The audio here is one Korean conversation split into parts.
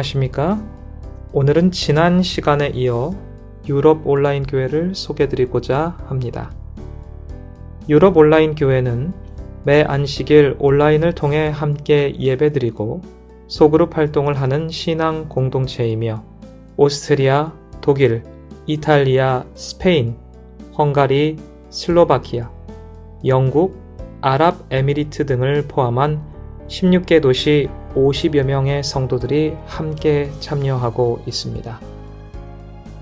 안녕하십니까? 오늘은 지난 시간에 이어 유럽 온라인 교회를 소개드리고자 합니다. 유럽 온라인 교회는 매 안식일 온라인을 통해 함께 예배드리고 소그룹 활동을 하는 신앙 공동체이며 오스트리아, 독일, 이탈리아, 스페인, 헝가리, 슬로바키아, 영국, 아랍에미리트 등을 포함한 16개 도시 50여 명의 성도들이 함께 참여하고 있습니다.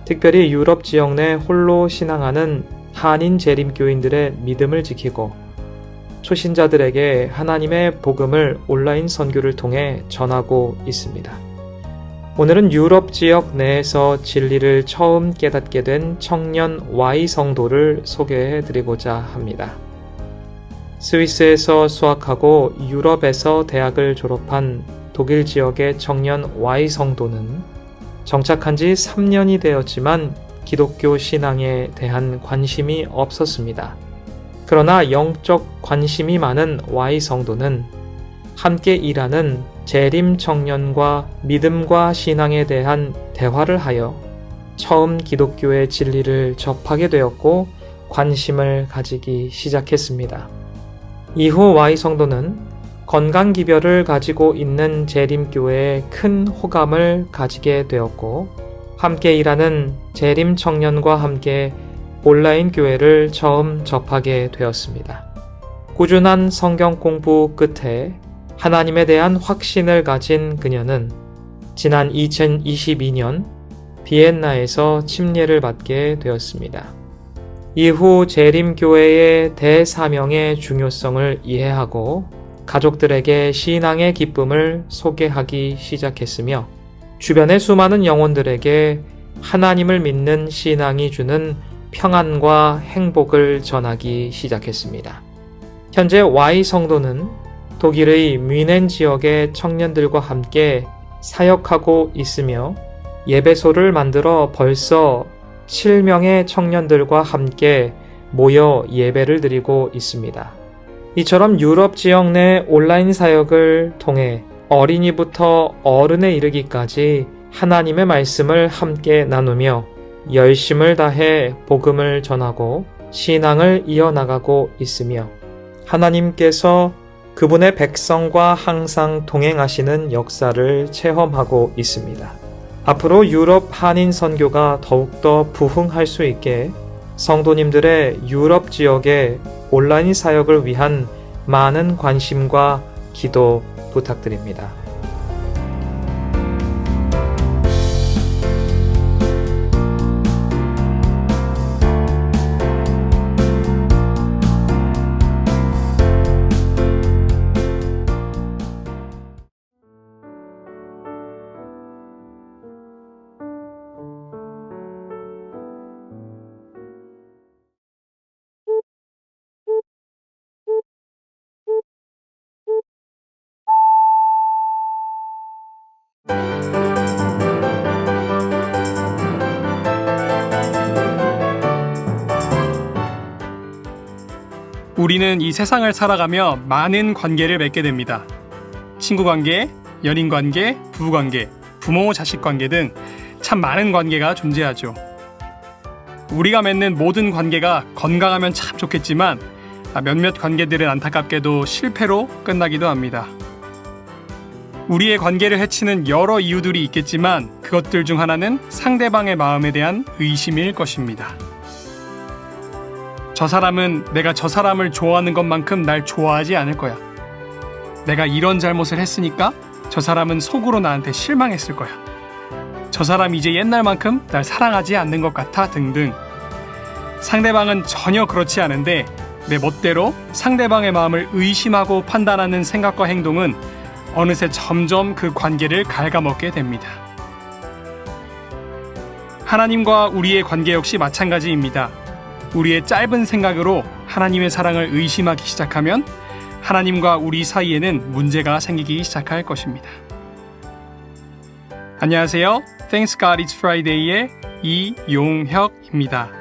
특별히 유럽 지역 내 홀로 신앙하는 한인 재림교인들의 믿음을 지키고 초신자들에게 하나님의 복음을 온라인 선교를 통해 전하고 있습니다. 오늘은 유럽 지역 내에서 진리를 처음 깨닫게 된 청년 Y 성도를 소개해 드리고자 합니다. 스위스에서 수학하고 유럽에서 대학을 졸업한 독일 지역의 청년 Y 성도는 정착한 지 3년이 되었지만 기독교 신앙에 대한 관심이 없었습니다. 그러나 영적 관심이 많은 Y 성도는 함께 일하는 재림 청년과 믿음과 신앙에 대한 대화를 하여 처음 기독교의 진리를 접하게 되었고 관심을 가지기 시작했습니다. 이후 Y 성도는 건강 기별을 가지고 있는 재림교회에 큰 호감을 가지게 되었고 함께 일하는 재림 청년과 함께 온라인 교회를 처음 접하게 되었습니다. 꾸준한 성경 공부 끝에 하나님에 대한 확신을 가진 그녀는 지난 2022년 비엔나에서 침례를 받게 되었습니다. 이후 재림교회의 대사명의 중요성을 이해하고 가족들에게 신앙의 기쁨을 소개하기 시작했으며 주변의 수많은 영혼들에게 하나님을 믿는 신앙이 주는 평안과 행복을 전하기 시작했습니다. 현재 Y 성도는 독일의 뮌헨 지역의 청년들과 함께 사역하고 있으며 예배소를 만들어 벌써 7명의 청년들과 함께 모여 예배를 드리고 있습니다. 이처럼 유럽 지역 내 온라인 사역을 통해 어린이부터 어른에 이르기까지 하나님의 말씀을 함께 나누며 열심을 다해 복음을 전하고 신앙을 이어나가고 있으며 하나님께서 그분의 백성과 항상 동행하시는 역사를 체험하고 있습니다. 앞으로 유럽 한인 선교가 더욱더 부흥할 수 있게 성도님들의 유럽 지역의 온라인 사역을 위한 많은 관심과 기도 부탁드립니다. 우리는 이 세상을 살아가며 많은 관계를 맺게 됩니다. 친구 관계, 연인 관계, 부부 관계, 부모 자식 관계 등 참 많은 관계가 존재하죠. 우리가 맺는 모든 관계가 건강하면 참 좋겠지만 몇몇 관계들은 안타깝게도 실패로 끝나기도 합니다. 우리의 관계를 해치는 여러 이유들이 있겠지만 그것들 중 하나는 상대방의 마음에 대한 의심일 것입니다. 저 사람은 내가 저 사람을 좋아하는 것만큼 날 좋아하지 않을 거야. 내가 이런 잘못을 했으니까 저 사람은 속으로 나한테 실망했을 거야. 저 사람이 이제 옛날만큼 날 사랑하지 않는 것 같아 등등. 상대방은 전혀 그렇지 않은데 내 멋대로 상대방의 마음을 의심하고 판단하는 생각과 행동은 어느새 점점 그 관계를 갉아먹게 됩니다. 하나님과 우리의 관계 역시 마찬가지입니다. 우리의 짧은 생각으로 하나님의 사랑을 의심하기 시작하면 하나님과 우리 사이에는 문제가 생기기 시작할 것입니다. 안녕하세요. Thanks God It's Friday의 이용혁입니다.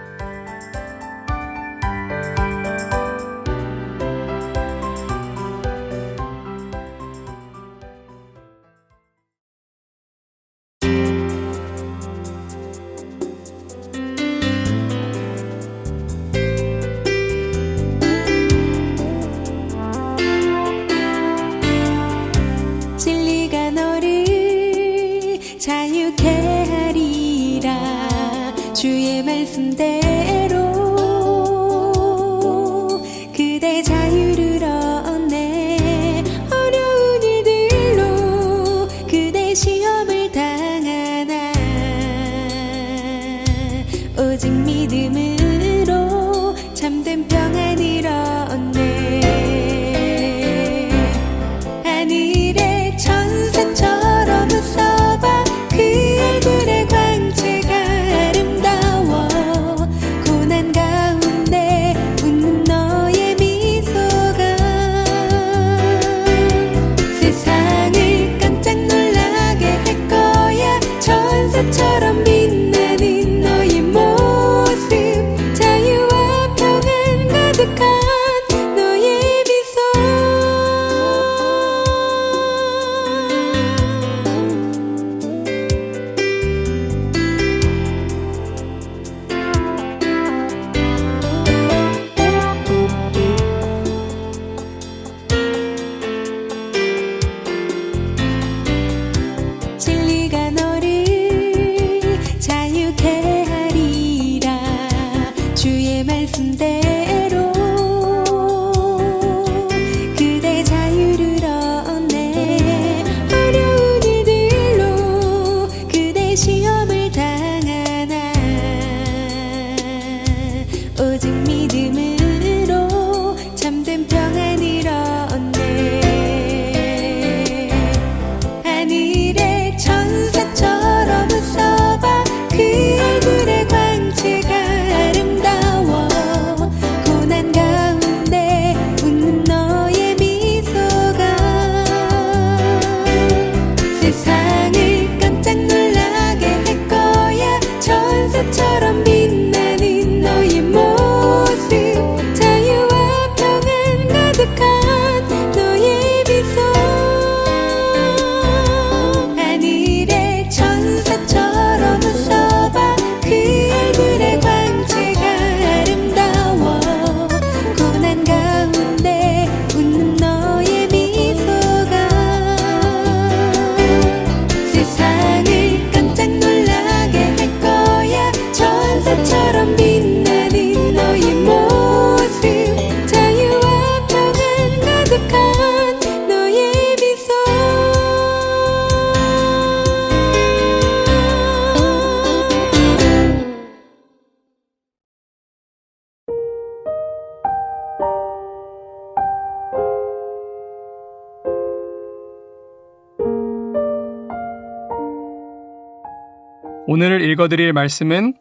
오늘 읽어드릴 말씀은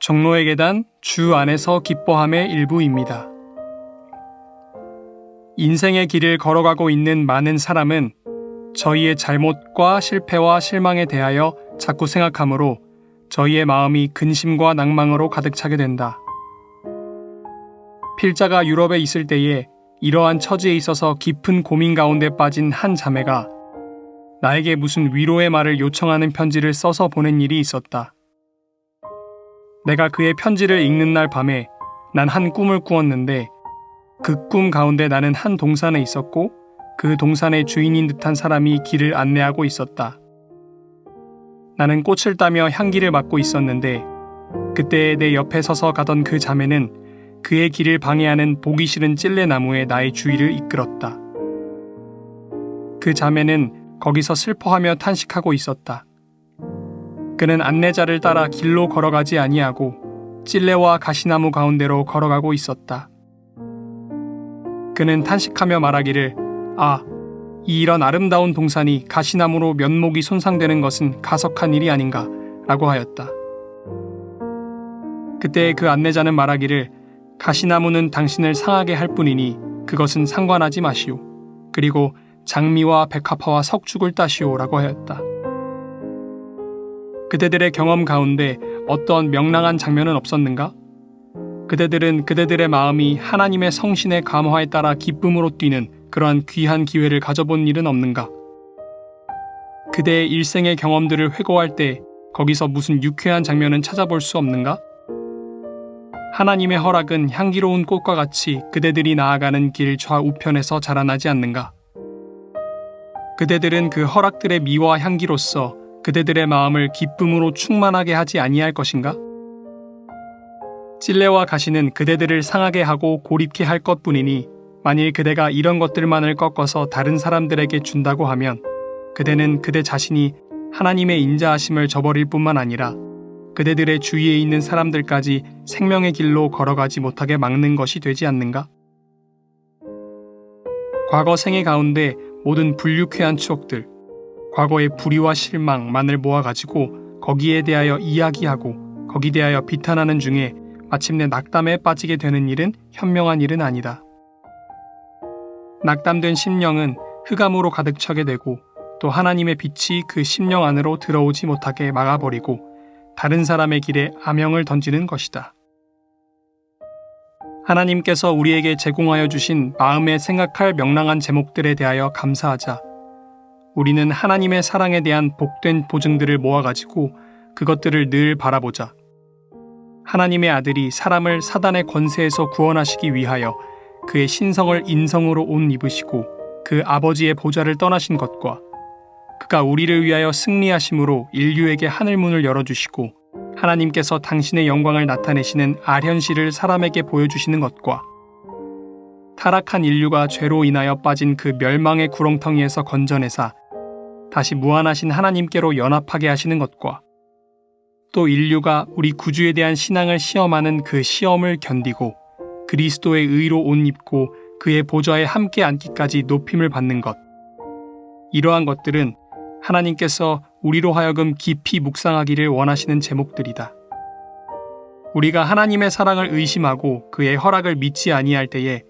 정로의 계단 주 안에서 기뻐함의 일부입니다. 인생의 길을 걸어가고 있는 많은 사람은 저희의 잘못과 실패와 실망에 대하여 자꾸 생각하므로 저희의 마음이 근심과 낭망으로 가득 차게 된다. 필자가 유럽에 있을 때에 이러한 처지에 있어서 깊은 고민 가운데 빠진 한 자매가 나에게 무슨 위로의 말을 요청하는 편지를 써서 보낸 일이 있었다. 내가 그의 편지를 읽는 날 밤에 난 한 꿈을 꾸었는데 그 꿈 가운데 나는 한 동산에 있었고 그 동산의 주인인 듯한 사람이 길을 안내하고 있었다. 나는 꽃을 따며 향기를 맡고 있었는데 그때 내 옆에 서서 가던 그 자매는 그의 길을 방해하는 보기 싫은 찔레나무에 나의 주의를 이끌었다. 그 자매는 거기서 슬퍼하며 탄식하고 있었다. 그는 안내자를 따라 길로 걸어가지 아니하고 찔레와 가시나무 가운데로 걸어가고 있었다. 그는 탄식하며 말하기를 아, 이 이런 아름다운 동산이 가시나무로 면목이 손상되는 것은 가석한 일이 아닌가 라고 하였다. 그때 그 안내자는 말하기를 가시나무는 당신을 상하게 할 뿐이니 그것은 상관하지 마시오. 그리고 장미와 백합화와 석죽을 따시오라고 하였다. 그대들의 경험 가운데 어떤 명랑한 장면은 없었는가? 그대들은 그대들의 마음이 하나님의 성신의 감화에 따라 기쁨으로 뛰는 그러한 귀한 기회를 가져본 일은 없는가? 그대의 일생의 경험들을 회고할 때 거기서 무슨 유쾌한 장면은 찾아볼 수 없는가? 하나님의 허락은 향기로운 꽃과 같이 그대들이 나아가는 길 좌우편에서 자라나지 않는가? 그대들은 그 허락들의 미와 향기로서 그대들의 마음을 기쁨으로 충만하게 하지 아니할 것인가? 찔레와 가시는 그대들을 상하게 하고 고립케 할 것뿐이니 만일 그대가 이런 것들만을 꺾어서 다른 사람들에게 준다고 하면 그대는 그대 자신이 하나님의 인자하심을 저버릴 뿐만 아니라 그대들의 주위에 있는 사람들까지 생명의 길로 걸어가지 못하게 막는 것이 되지 않는가? 과거 생애 가운데 모든 불유쾌한 추억들, 과거의 불의와 실망만을 모아가지고 거기에 대하여 이야기하고 거기 대하여 비탄하는 중에 마침내 낙담에 빠지게 되는 일은 현명한 일은 아니다. 낙담된 심령은 흑암으로 가득 차게 되고 또 하나님의 빛이 그 심령 안으로 들어오지 못하게 막아버리고 다른 사람의 길에 암영을 던지는 것이다. 하나님께서 우리에게 제공하여 주신 마음에 생각할 명랑한 제목들에 대하여 감사하자. 우리는 하나님의 사랑에 대한 복된 보증들을 모아가지고 그것들을 늘 바라보자. 하나님의 아들이 사람을 사단의 권세에서 구원하시기 위하여 그의 신성을 인성으로 옷 입으시고 그 아버지의 보좌를 떠나신 것과 그가 우리를 위하여 승리하심으로 인류에게 하늘문을 열어주시고 하나님께서 당신의 영광을 나타내시는 아현실을 사람에게 보여주시는 것과 타락한 인류가 죄로 인하여 빠진 그 멸망의 구렁텅이에서 건져내사 다시 무한하신 하나님께로 연합하게 하시는 것과 또 인류가 우리 구주에 대한 신앙을 시험하는 그 시험을 견디고 그리스도의 의로 옷 입고 그의 보좌에 함께 앉기까지 높임을 받는 것. 이러한 것들은 하나님께서 우리로 하여금 깊이 묵상하기를 원하시는 제목들이다. 우리가 하나님의 사랑을 의심하고 그의 허락을 믿지 아니할 때에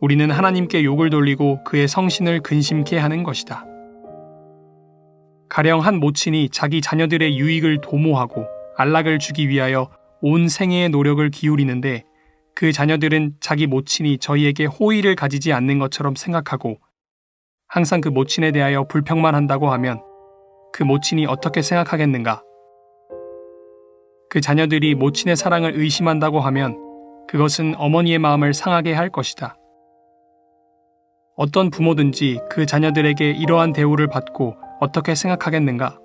우리는 하나님께 욕을 돌리고 그의 성신을 근심케 하는 것이다. 가령 한 모친이 자기 자녀들의 유익을 도모하고 안락을 주기 위하여 온 생애의 노력을 기울이는데 그 자녀들은 자기 모친이 저희에게 호의를 가지지 않는 것처럼 생각하고 항상 그 모친에 대하여 불평만 한다고 하면 그 모친이 어떻게 생각하겠는가? 그 자녀들이 모친의 사랑을 의심한다고 하면 그것은 어머니의 마음을 상하게 할 것이다. 어떤 부모든지 그 자녀들에게 이러한 대우를 받고 어떻게 생각하겠는가?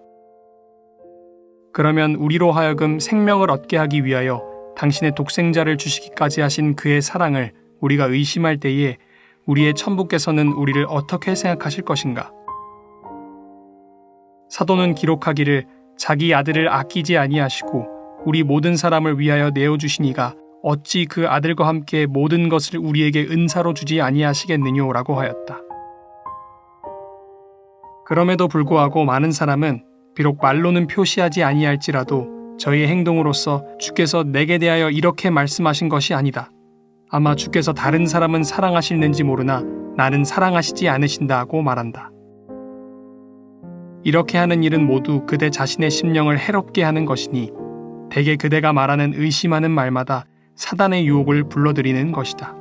그러면 우리로 하여금 생명을 얻게 하기 위하여 당신의 독생자를 주시기까지 하신 그의 사랑을 우리가 의심할 때에 우리의 천부께서는 우리를 어떻게 생각하실 것인가? 사도는 기록하기를 자기 아들을 아끼지 아니하시고 우리 모든 사람을 위하여 내어 주시니가 어찌 그 아들과 함께 모든 것을 우리에게 은사로 주지 아니하시겠느냐라고 하였다. 그럼에도 불구하고 많은 사람은 비록 말로는 표시하지 아니할지라도 저희의 행동으로서 주께서 내게 대하여 이렇게 말씀하신 것이 아니다. 아마 주께서 다른 사람은 사랑하시는지 모르나 나는 사랑하시지 않으신다고 말한다. 이렇게 하는 일은 모두 그대 자신의 심령을 해롭게 하는 것이니 대개 그대가 말하는 의심하는 말마다 사단의 유혹을 불러들이는 것이다.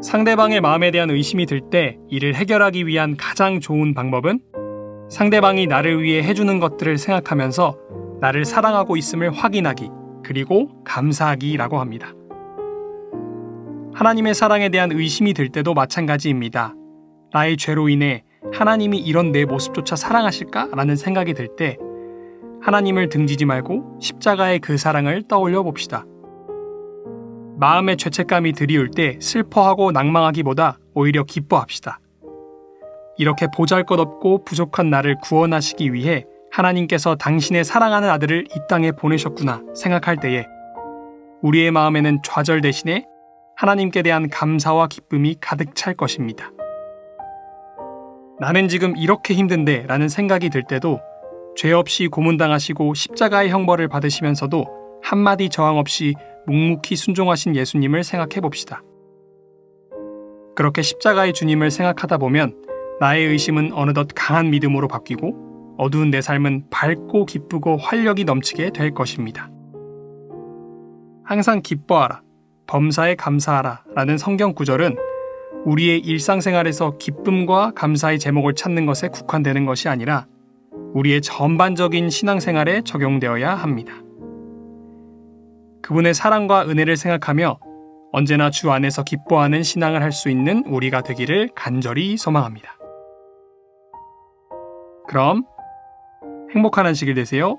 상대방의 마음에 대한 의심이 들 때 이를 해결하기 위한 가장 좋은 방법은 상대방이 나를 위해 해주는 것들을 생각하면서 나를 사랑하고 있음을 확인하기, 그리고 감사하기라고 합니다. 하나님의 사랑에 대한 의심이 들 때도 마찬가지입니다. 나의 죄로 인해 하나님이 이런 내 모습조차 사랑하실까? 라는 생각이 들 때 하나님을 등지지 말고 십자가의 그 사랑을 떠올려 봅시다. 마음의 죄책감이 드리울 때 슬퍼하고 낭망하기보다 오히려 기뻐합시다. 이렇게 보잘 것 없고 부족한 나를 구원하시기 위해 하나님께서 당신의 사랑하는 아들을 이 땅에 보내셨구나 생각할 때에 우리의 마음에는 좌절 대신에 하나님께 대한 감사와 기쁨이 가득 찰 것입니다. 나는 지금 이렇게 힘든데 라는 생각이 들 때도 죄 없이 고문당하시고 십자가의 형벌을 받으시면서도 한마디 저항 없이 묵묵히 순종하신 예수님을 생각해 봅시다. 그렇게 십자가의 주님을 생각하다 보면 나의 의심은 어느덧 강한 믿음으로 바뀌고 어두운 내 삶은 밝고 기쁘고 활력이 넘치게 될 것입니다. 항상 기뻐하라, 범사에 감사하라 라는 성경 구절은 우리의 일상생활에서 기쁨과 감사의 제목을 찾는 것에 국한되는 것이 아니라 우리의 전반적인 신앙생활에 적용되어야 합니다. 그분의 사랑과 은혜를 생각하며 언제나 주 안에서 기뻐하는 신앙을 할 수 있는 우리가 되기를 간절히 소망합니다. 그럼 행복한 한식일 되세요.